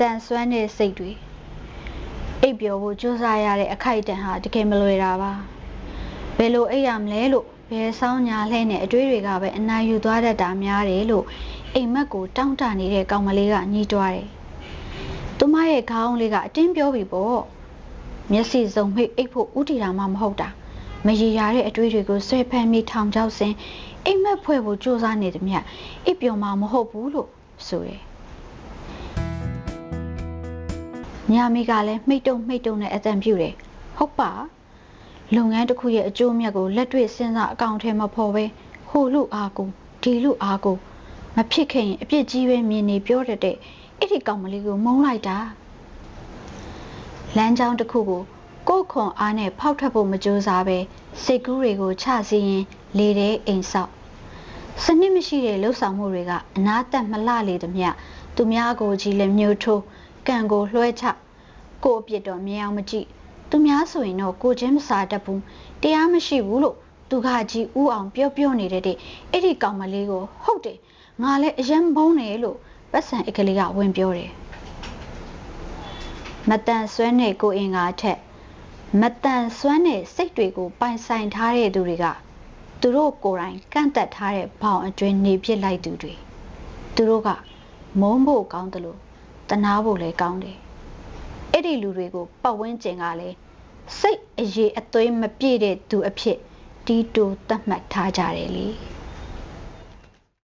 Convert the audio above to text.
တန်ဆွမ်းတဲ့စိတ်တွေအိပ်ပျော်ဖို့ကြိုးစားရတဲ့အခိုက်အတန့်ဟာတကယ်မလွယ်တာပါဘယ်လိုအိပ်ရမလဲလို့ဘယ်ဆောင်ညာလှဲနဲ့အတွေးတွေကပဲအနိုင်ယူသွားတတ်တာများတယ်လို့အိမ်မက်ကိုတောင်းတနေတဲ့ကောင်မလေးကညှိတွားတယ်သူမရဲ့ခေါင်းလေးကအတင်းပြောပြီပေါ့မျက်စိစုံမိတ်အိပ်ဖို့ဥတီတာမှမဟုတ်တာမရေရာတဲ့အတွေးတွေကိုဆွဲဖမ်းပြီးထောင်ချောက်စင်အိမ်မက်ဖွဲ့ဖို့ကြိုးစားနေသည်မြတ်အိပ်ပျော်မှာမဟုတ်ဘူးလို့ဆိုတယ် ညာမီကလည်းမှိတ်တုံမှိတ်တုံနဲ့အတန်ပြူတယ်ဟုတ်ပါလုပ်ငန်းတစ်ခုရဲ့အကျိုးအမြတ်ကိုလက်တွေ့စဉ်းစားအကောင့်ထဲမှာဖော်ပဲဟိုလူအားကိုဒီလူအားကိုမဖြစ်ခဲ့ရင်အပြစ်ကြီးပဲမြင်နေပြောတတ်တဲ့အဲ့ဒီကောင်မလေးကိုမုန်းလိုက်တာလမ်းကြောင်းတစ်ခုကိုကိုယ်ခွန်အားနဲ့ဖောက်ထွက်ဖို့မကြိုးစားပဲစိတ်ကူးတွေကိုချစီရင်လေတဲ့အိမ်ဆောက်စနစ်မရှိတဲ့လှုပ်ဆောင်မှုတွေကအနာတက်မလှလေသမျှသူများကိုကြီးလည်းမျိုးထိုး ကံကိုလွှဲချကို့အပြစ်တော့မြင်အောင်မကြည့်သူများဆိုရင်တော့ကိုချင်းမစားတတ်ဘူးတရားမရှိဘူးလို့သူကကြီးဥအောင်ပြောပြောနေတဲ့တဲ့အဲ့ဒီကောင်မလေးကိုဟုတ်တယ်ငါလည်းအယံဘုံတယ်လို့ပတ်စံအကလေးကဝင်ပြောတယ်မတန်ဆွဲနဲ့ကိုအင်္ဂါထက်မတန်ဆွမ်းတဲ့စိတ်တွေကိုပိုင်ဆိုင်ထားတဲ့သူတွေကသူတို့ကိုယ်တိုင်ကန့်တက်ထားတဲ့ဘောင်အတွင်းနေပြစ်လိုက်သူတွေသူတို့ကမုန်းဖို့ကောင်းတယ်လို့ တနာဖို့လည်းကောင်းတယ်အဲ့ဒီလူတွေကိုပတ်ဝန်းကျင်ကလည်းစိတ်အရေးအသွေးမပြည့်တဲ့သူအဖြစ်တီးတိုးသတ်မှတ်ထားကြတယ်လေ။